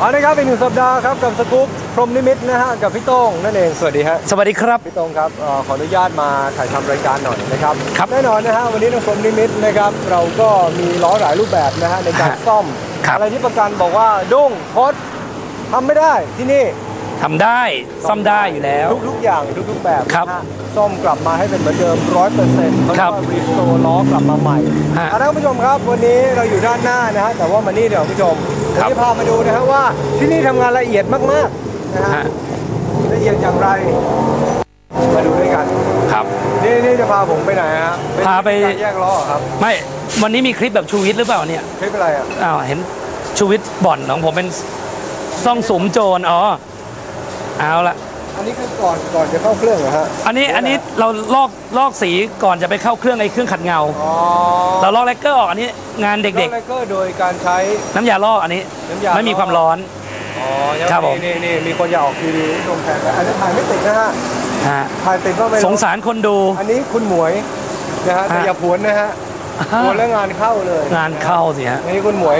เอาละครับอีกหนึ่งสัปดาห์ครับกับสกู๊ปพรหมนิมิตนะฮะกับพี่โต้งนั่นเองสวัสดีฮะสวัสดีครับ พี่โต้งครับเอ่อขออนุญาตมาถ่ายทำรายการหน่อยนะครับครับแน่นอนนะฮะวันนี้ในพรหมนิมิตนะครับเราก็มีล้อหลายรูปแบบนะฮะในการฮะซ่อม ครับ อะไรที่ประกันบอกว่าดุ้งทดทำไม่ได้ที่นี่ ทำได้ซ่อมได้อยู่แล้ว ทุกๆอย่างทุกๆแบบครับนะฮะซ่อมกลับมาให้เป็นเหมือนเดิมร้อยเปอร์เซ็นต์เขาเรียครักบว่ารีสโตร์ล้อกลับมาใหม่ฮะเอาละคุณผู้ชมครับ วันนี้เราอยู่ด้านหน้านะฮะแต่ว่ามานี่เดี๋ยวคุณผู้ชมวันครับนี้พามาดูนะฮะว่าที่นี่ทำงานละเอียดมากๆนะฮะฮะละเอียดอย่างไร มาดูด้วยกันครับ นี่นี่จะพาผมไปไหนฮะพาไป การแยกล้อเหรอครับไม่วันนี้มีคลิปแบบชูวิทย์หรือเปล่าเนี่ยคลิปอะไรอะอ้าวเห็นชูวิทย์บ่อนของผมเป็นซ่องสุมโจรอ๋อ เอาละอันนี้คือก่อนก่อนจะเข้าเครื่องเหรอฮะอันนี้อันนี้เราลอกลอกสีก่อนจะไปเข้าเครื่องไอ้เครื่องขัดเงา อ๋อเราลอกแลกเกอร์ออกอันนี้งานเด็กไลเกอร์โดยการใช้ๆน้ำยาลอกอันนี้น้ำยาไม่มีความร้อน อ๋อยังครับผม นี่นี่มีคนอยากออกทีวีคุณผู้ชมแทนอันนี้ถ่ายไม่ติดนะฮะฮะถ่ายติดก็ไม่รู้สงสารคนดู อันนี้คุณหมวยนะฮะแต่ฮะ อย่าผวนนะฮะผวนแล้วงานเข้าเลยงานเข้าสิฮะ อันนี้คุณหมวย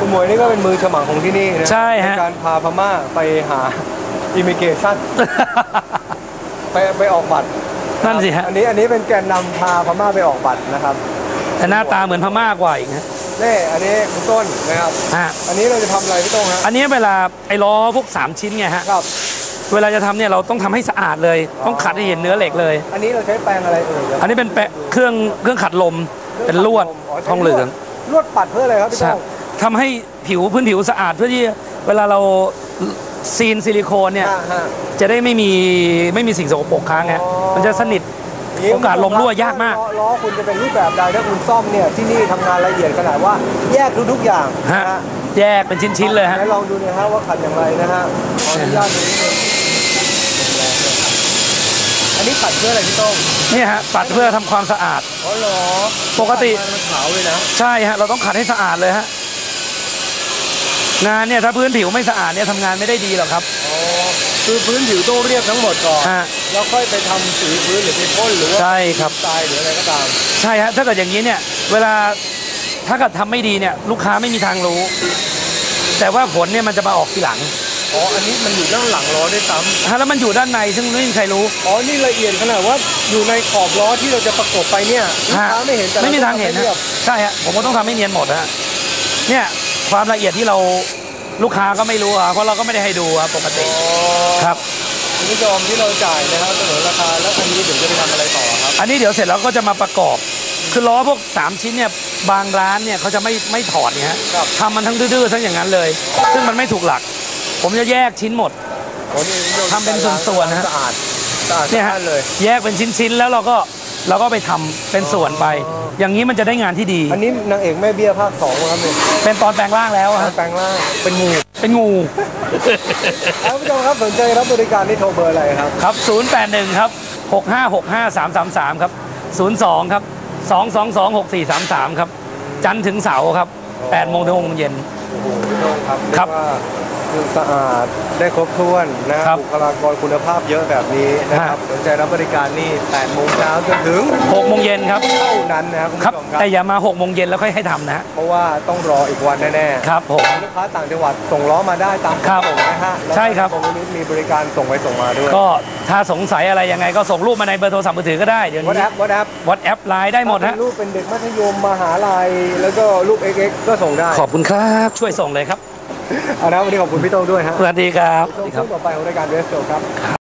คุณหมวยนี่ก็เป็นมือฉมังของที่นี่นะใช่ฮะ ในการพาพม่าไปหา อิมิเกชันไปไปออกบัตรนั่นสิฮะ อันนี้อันนี้เป็นแกนนำพาพม่าไปออกบัตรนะครับแต่หน้าตาเหมือนพม่ากว่าอีกนะนี่อันนี้คุณต้นนะครับ ฮะอันนี้เราจะทำอะไรพี่โต้งฮะอันนี้เวลาไอ้ล้อพวก 3 ชิ้นไงฮะ ครับ เวลาจะทำเนี่ยเราต้องทำให้สะอาดเลย ต้องขัดให้เห็นเนื้อเหล็กเลย อันนี้เราใช้แปรงอะไรเอ่ยอันนี้เป็นแปะเครื่องเครื่องขัดลมเป็นลวดทองเหลืองลวดปัดเพื่ออะไรครับพี่ใช่โต้งทำให้ผิวพื้นผิวสะอาดเพื่อที่เวลาเรา ซีนซิลิโคนเนี่ย อ่าฮะ จะได้ไม่มีไม่มีสิ่งสกปรกค้างไงอ๋อ มันจะสนิทโอกาสลมรั่วยากมาก ล้อล้อคุณจะเป็นรูปแบบใดถ้าคุณซ่อมเนี่ยที่นี่ทำงานละเอียดขนาดว่าแยกทุกๆอย่างฮะนะฮะแยกเป็นชิ้น ๆ เลยฮะ ไหนลองดูหนะฮะว่าขัดอย่างไรนะฮะขออนุญาตดูนิดนึงอันนี้ขัดเพื่ออะไรพี่โต้งเนี่ยฮะปัดเพื่อทำความสะอาด อ๋อเหรอปกติ มันขาวเลยนะ ใช่ฮะ เราต้องขัดให้สะอาดเลยฮะ งานเนี่ยถ้าพื้นผิวไม่สะอาดเนี่ยทำงานไม่ได้ดีหรอกครับ อ๋อคือพื้นผิวต้องเรียบทั้งหมดก่อนฮะแล้วค่อยไปทำสีพื้นหรือไปพ่นหรือว่าใช่ครับทรายหรืออะไรก็ตาม ใช่ฮะถ้าเกิดอย่างนี้เนี่ยเวลาถ้าเกิดทำไม่ดีเนี่ยลูกค้าไม่มีทางรู้ แต่ว่าผลเนี่ยมันจะมาออกทีหลังอ๋อ อันนี้มันอยู่ด้านหลังล้อด้วยซ้ฮะแล้วมันอยู่ด้านในซึ่งไม่มีใครรู้ำอ๋อ นี่ละเอียดขนาดว่าอยู่ในขอบล้อที่เราจะประกบไปเนี่ยลูกฮะค้าไม่เห็นแต่ไม่มีทางเห็นรียฮะบใช่ฮะผมก็ต้องทำให้เนียนหมดฮะเนี่ย ความละเอียดที่เราลูกค้าก็ไม่รู้อะเพราะเราก็ไม่ได้ให้ดูอะปกติอ๋อครับคุณผู้ชมที่เราจ่ายนะครับเสนอราคาแล้วอันนี้เดี๋ยวจะไปทำอะไรต่อครับ อันนี้เดี๋ยวเสร็จแล้วก็จะมาประกอบ คือล้อพวก 3 ชิ้นเนี่ยบางร้านเนี่ยเขาจะไม่ไม่ถอดเนี่ยฮะครับทำมันทั้งดื้อๆทั้งอย่างนั้นเลย ซึ่งมันไม่ถูกหลัก ผมจะแยกชิ้นหมดโอ้นี่คุณผู้ชมทำเป็นส่วนๆนะฮะสะอาดสะอาดเนี่ยสะฮะอาดเลย แยกเป็นชิ้นๆแล้วเราก็ เราก็ไปทำเป็นส่วนไปอ๋ออย่างนี้มันจะได้งานที่ดี อันนี้นางเอกแม่เบี้ยภาคสองครับเนี่ยเป็นตอนแปลงร่างแล้วฮะแปลงร่างเป็นงูเป็นงูท่านผู้ชมครับสนใจรับบริการที่โทรเบอร์อะไรครับ ครับ 081 ครับ 6565333 ครับ 02 ครับ 2226433 ครับ จันทร์ถึงเสาร์ครับ8โมงถึง6โมงเย็น โอ้โหพี่โต้งครับครับเยกว่าคือ สะอาดได้ครบถ้วนนะครับบุคลากรคุณภาพเยอะแบบนี้นะครับฮะ สนใจรับบริการนี่8โมงเช้าจนถึง6โมงเย็นครับ เท่านั้นนะครับคุณครับ ผู้ชมครับแต่อย่ามา6โมงเย็นแล้วค่อยให้ทำนะฮะเพราะว่าต้องรออีกวันแน่ๆครับผม ลูกค้าต่างจังหวัดส่งล้อมาได้ตามครับส่งนะฮะแล้วก็ใช่ครับ ตรงนี้มีบริการส่งไปส่งมาด้วยก็ถ้าสงสัยอะไรยังไงก็ส่งรูปมาในเบอร์โทรศัพท์มือถือก็ได้เดี๋ยววัดแอนี้ปวัดแอปวัดแอปไลน์ได้หมดฮะรูปเป็นเด็กมัธยมมหาลัยแล้วก็รูป XX ก็ส่งได้ ขอบคุณครับ ช่วยส่งเลยครับ เอานะวันนี้ขอบคุณพี่โต้งด้วยฮะสวัสดีครับสช่วัวสงดีครับต่อไปของรายการเวสโซครับ